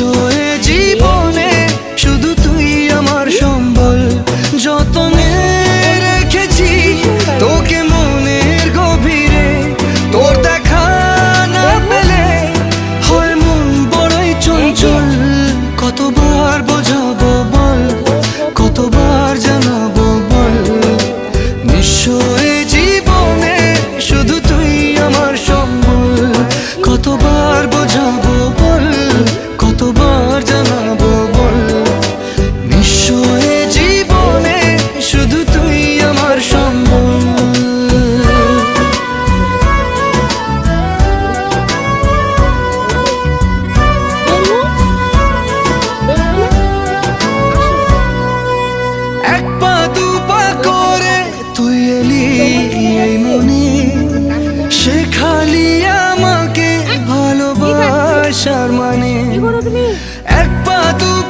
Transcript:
ছোঁয়ে জীবনে শুধু তুই আমার সম্বল। যতনে রেখেছি তোকে মনের গভীরে, তোর দেখা না পেলে হয় মন বড়ই চঞ্চল। কতবার বোঝাব বল, কতবার জানাব বল? নিশ্চয় জীবনে শুধু তুই আমার সম্বল। কতবার বোঝাবো বল জানাব জীবনে শুধু তুই আমার সম্বল। এক পা, দু পা করে তুই এলি এই আমাকে ভালোবাসার মানে। এক পা দু পা করে তুই